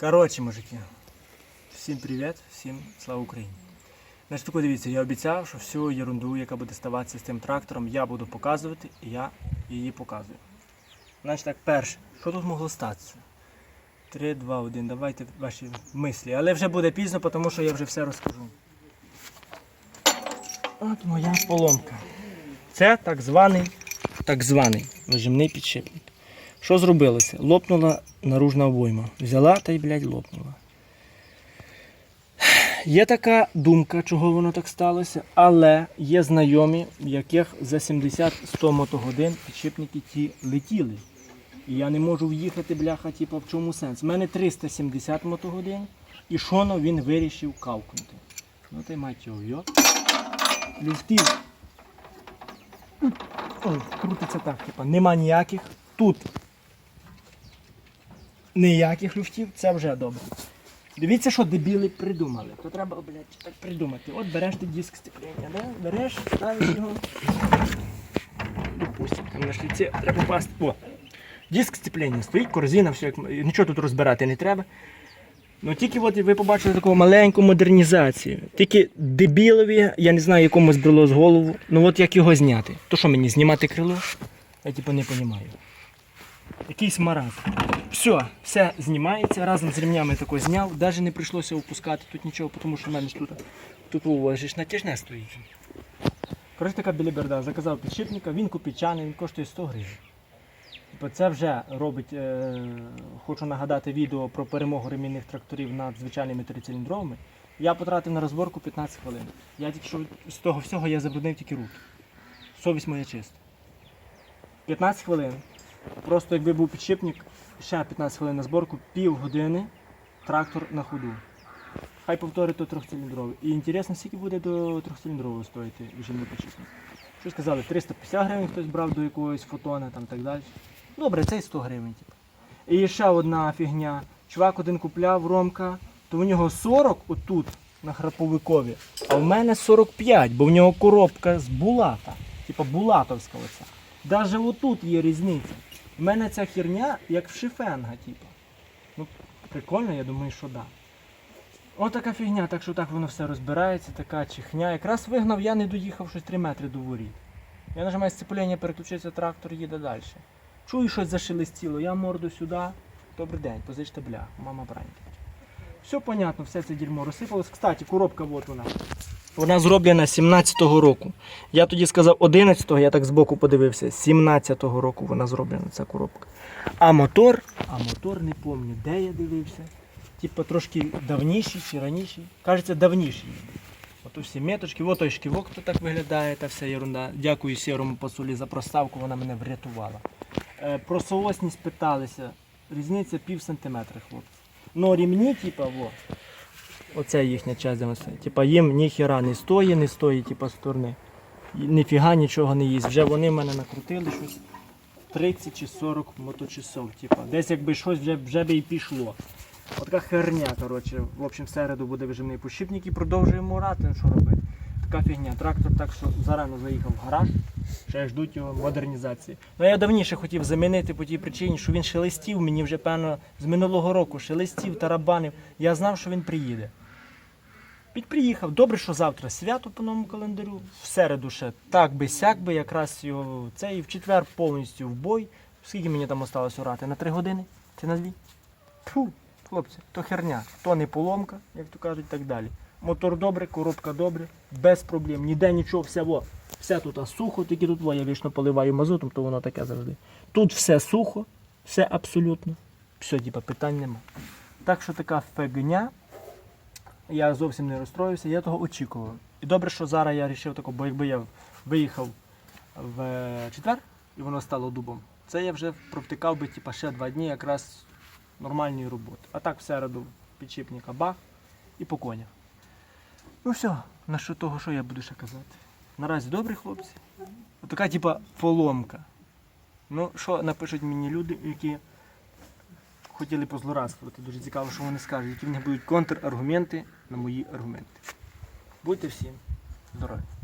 Коротше, мужики, всім привіт, всім слава Україні. Значить, тако дивіться, я обіцяв, що всю ерунду, яка буде ставатися з цим трактором, я буду показувати, і я її показую. Значить так, перше, що тут могло статися? 3, 2, 1, давайте ваші мислі. Але вже буде пізно, тому що я вже все розкажу. От моя поломка. Це так званий, так званий вижимний підшипник. Що зробилося? Лопнула наружна обойма. Взяла та й, блядь, лопнула. Є така думка, чого воно так сталося, але є знайомі, в яких за 70-100 мотогодин підшипники ті летіли. І я не можу в'їхати, бляха, типу, в чому сенс. У мене 370 мотогодин, і шоно він вирішив кавкнути. Ну ти мать його, йо. Люфтів. Крутиться так, типа, нема ніяких. Тут ніяких люфтів, це вже добре. Дивіться, що дебіли придумали. То треба, блядь, так придумати. От береш ти диск стеклення, да? береш, ставиш його. Допустим, там на шліці треба попасти. О! Диск сцеплення стоїть, корзина, все, нічого тут розбирати не треба. Ну тільки от ви побачили таку маленьку модернізацію. Тільки дебілові, я не знаю, якому збрело з голову. Ну от як його зняти. То що мені знімати крило? Я типу не розумію. Якийсь маразм. Все, все знімається, разом з ремнями тако зняв, навіть не прийшлося опускати тут нічого, тому що в мене ж тут, тут уважиш натяжне стоїть. Коротше така біліберда, заказав підшипника, він копійчаний, він коштує 100 гривень. Типу, Це вже робить, е, хочу нагадати відео про перемогу ремінних тракторів над звичайними трициліндровими. Я потратив на розборку 15 хвилин. Я тільки що з того всього я забруднив тільки руки. Совість моя чиста. 15 хвилин. Просто якби був підшипник, ще 15 хвилин на зборку, пів години трактор на ходу. Хай повторить то трьохциліндровий. І інтересно, скільки буде до трьохциліндрового стоїти жінний підшипник. Що сказали, 350 гривень хтось брав до якогось фотона там так далі. Добре, це і 100 гривень. Типу. І ще одна фігня. Чувак один купляв Ромка, то у нього 40 отут на храповикові, а в мене 45, бо в нього коробка з булата. Типа булатовська оця. Даже отут є різниця. У мене ця херня як в шифенга, типу. Ну, прикольно, я думаю, що да. Ось така фігня, так що так воно все розбирається, така чихня. Якраз вигнав, я не доїхав щось 3 метри до воріт. Я нажимаю сцеплення, переключиться трактор, їде далі. Чую, щось зашелестіло, я морду сюди. Добрий день, позичте бля, мама браньки. Все понятно, все це дерьмо розсипалось. Кстати, коробка от вона. Вона зроблена 17-го року. Я тоді сказав 11-го, я так збоку подивився. 17-го року вона зроблена, ця коробка. А мотор, а мотор не пам'ятаю, де я дивився. Типа трошки давніший чи раніший. Кажеться, давніший. Ото всі меточки, от той шківок, то так виглядає, та вся ерунда. Дякую сірому посулі за проставку, вона мене врятувала. Е, про соосність питалися. Різниця пів сантиметра, хлопці. Ну рівні, типа, во. Оце їхня часть демонстрації. Типа їм ніхіра не стоїть, не стоїть, типа сторони. Ніфіга нічого не їсть. Вже вони в мене накрутили щось 30 чи 40 моточасов. Типа. Десь якби щось вже, вже би і пішло. Отака херня, коротше. В общем, в середу буде вижимний пощипник і продовжуємо орати, ну що робити. Така фігня. Трактор так що зарано заїхав в гараж, ще ждуть його модернізації. Ну я давніше хотів замінити по тій причині, що він шелестів, мені вже певно з минулого року шелестів, тарабанив. Я знав, що він приїде. Під приїхав. Добре, що завтра свято по новому календарю. В середу ще так би сяк би, якраз його цей в четвер повністю в бой. Скільки мені там осталось орати? На три години? Це на дві? Фу, хлопці, то херня, то не поломка, як то кажуть, так далі. Мотор добре, коробка добре, без проблем. Ніде нічого, все, во, все тут а сухо, тільки тут во, я вічно поливаю мазутом, то воно таке завжди. Тут все сухо, все абсолютно. Все, типа, питань нема. Так що така фігня. Я зовсім не розстроївся, я того очікував. І добре, що зараз я вирішив тако, бо якби я виїхав в е, четвер і воно стало дубом, це я вже провтикав би типа, ще два дні якраз нормальної роботи. А так в середу підшипника бах і по конях. Ну все, на що того, що я буду ще казати. Наразі добрі хлопці. Отака типа поломка. Ну, що напишуть мені люди, які хотіли позлорадствувати. Дуже цікаво, що вони скажуть, які в них будуть контраргументи на мої аргументи. Будьте всім здорові!